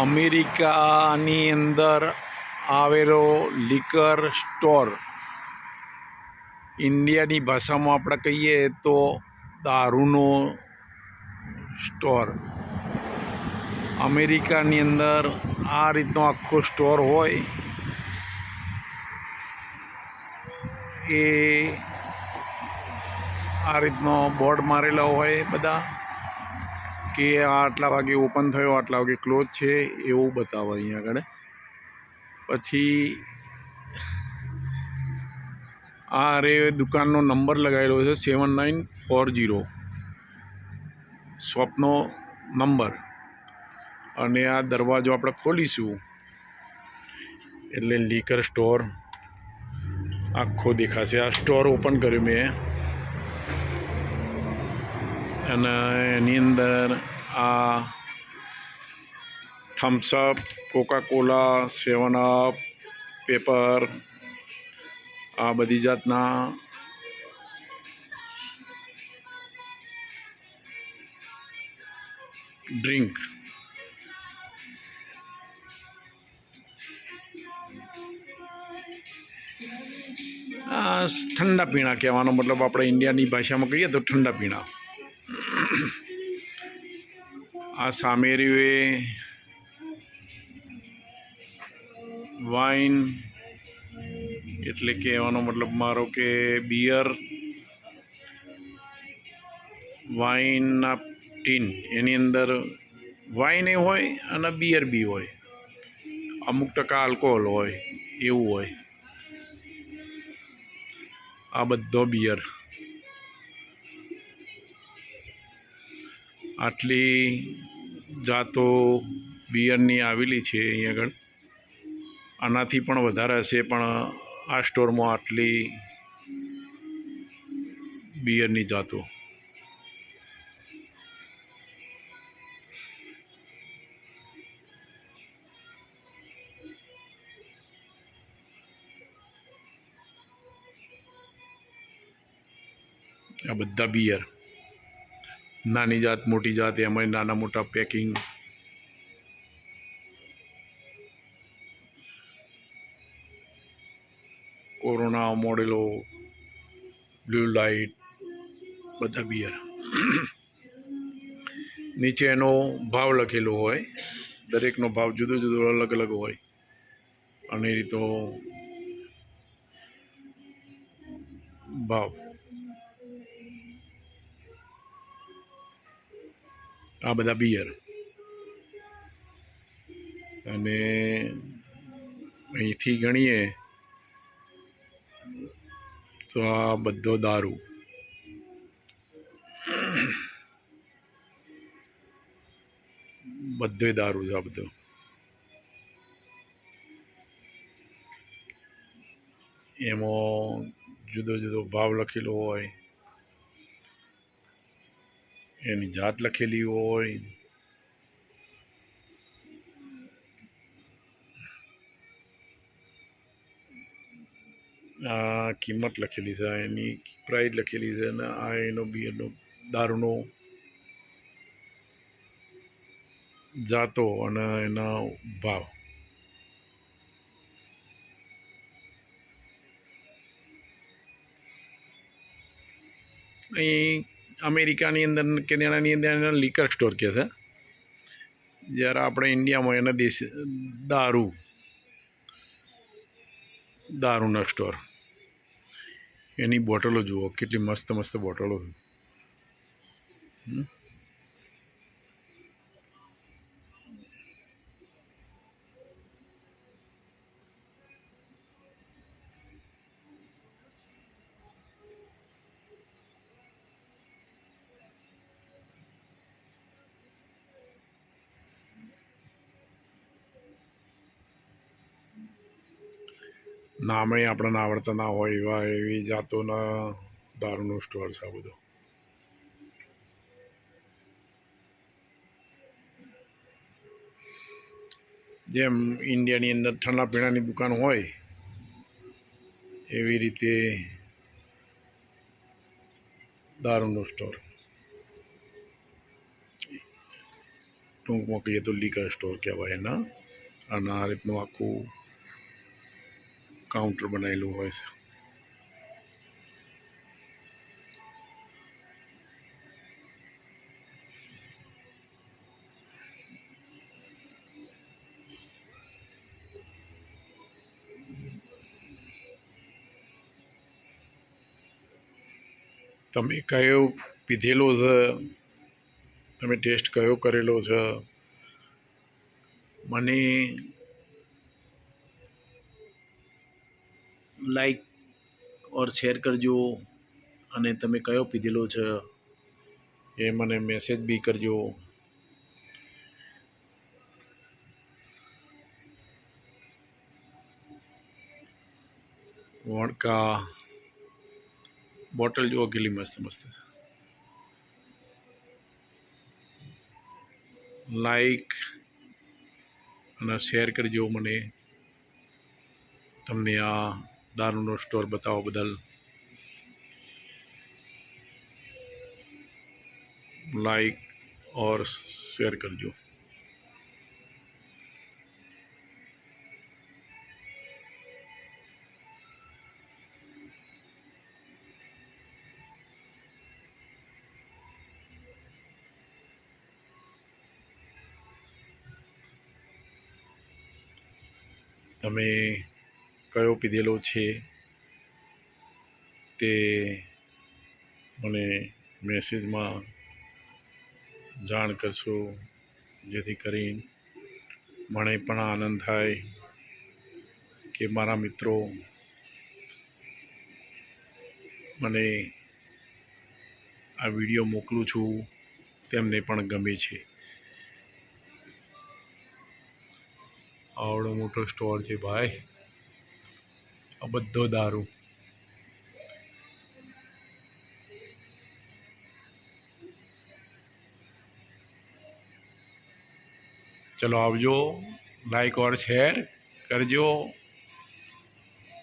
અમેરિકાની અંદર આવેલો લિકર સ્ટોર. ઇન્ડિયાની ભાષામાં આપણે કહીએ તો દારૂનો સ્ટોર. અમેરિકાની અંદર આ રીતનો આખો સ્ટોર હોય એ આ રીતનો બોર્ડ મારેલો હોય બધા. કે આ આટલા વાગે ઓપન થયો, આટલા વાગે ક્લોઝ છે, એવું બતાવે અહીંયા આગળ. પછી આ રે દુકાનનો નંબર લગાવેલો છે સેવન નાઇન ફોર જીરો શોપનો નંબર અને આ દરવાજો આપણે ખોલીશું. એટલે લીકર સ્ટોર આખો દેખાશે. આ સ્ટોર ઓપન કર્યો મેં. અને એની અંદર આ Thums Up Coca Cola Seven Up paper આ બધી જાતના ડ્રિંક ઠંડા પીણા કહેવાનો મતલબ આપણે ઇન્ડિયાની ભાષામાં કહીએ તો ઠંડા પીણા. આ સામે એ વાઇન, એટલે કહેવાનો મતલબ મારો કે બિયર વાઇનના ટીન. એની અંદર વાઇન એ હોય અને બિયર બી હોય. અમુક ટકા આલ્કોહોલ હોય, એવું હોય. આ બધો બિયર આટલી જાતો બિયરની આવેલી છે અહીં આગળ. આનાથી પણ વધારે હશે, પણ આ સ્ટોરમાં આટલી બિયરની જાતો. આ બધા બિયર. નાની જાત, મોટી જાત, એમાંય નાના મોટા packing Corona Modelo blue light બધા બિયર નીચે એનો ભાવ લખેલો હોય, દરેકનો ભાવ જુદો જુદો અલગ અલગ હોય. અને એ રીતો ભાવ. આ બધા બિયર અને અહીંથી ગણીએ તો આ બધો દારૂ. બધોય દારૂ છે આ બધો. એમાં જુદો જુદો ભાવ લખેલો હોય. એની જાત લખેલી હોય. આ કિંમત લખેલી છે એની પ્રાઇઝ લખેલી છે અને આ એનો બિયરનો દારૂનો જાતો અને એના ભાવ. અહીં અમેરિકાની અંદર કેનેડાની અંદર એના લીકર સ્ટોર કહે છે. જ્યારે આપણે ઇન્ડિયામાં એના દેશ, દારૂ. દારૂના સ્ટોર એની બોટલો જુઓ, કેટલી મસ્ત મસ્ત બોટલો હમ. નામે આપણને આવડતા ના હોય એવા એવી જાતોના દારૂનો સ્ટોર છે આ બધો. જેમ ઇન્ડિયાની અંદર ઠંડા પીણાની દુકાન હોય, એવી રીતે દારૂનો સ્ટોર. ટૂંકમાં કહીએ તો લીકર સ્ટોર કહેવાય એના. અને આ રીતનું આખું કાઉન્ટર બનાવેલું હોય છે. તમે કયો પીધેલો છે? તમે ટેસ્ટ કયો કરેલો છે? મને લાઈક ઓર શેર કરજો અને તમે કયો પીધેલો છે એ મને મેસેજ બી કરજો. વણકા બોટલ જુઓ કેટલી મસ્ત મસ્ત લાઈક અને શેર કરજો મને. તમને આ દારૂનો સ્ટોર બતાવવા બદલ. લાઈક ઓર શેર કરજો. તમે કયો પીધેલો છે તે મને મેસેજમાં જાણ કરશો, જેથી કરી મને પણ આનંદ થાય કે મારા મિત્રો મને આ વીડિયો મોકલું છું, તેમને પણ ગમે છે. આવડો મોટો સ્ટોર છે ભાઈ. આ બધો દારૂ. ચલો આવજો લાઈક ઓર શેર કરજો.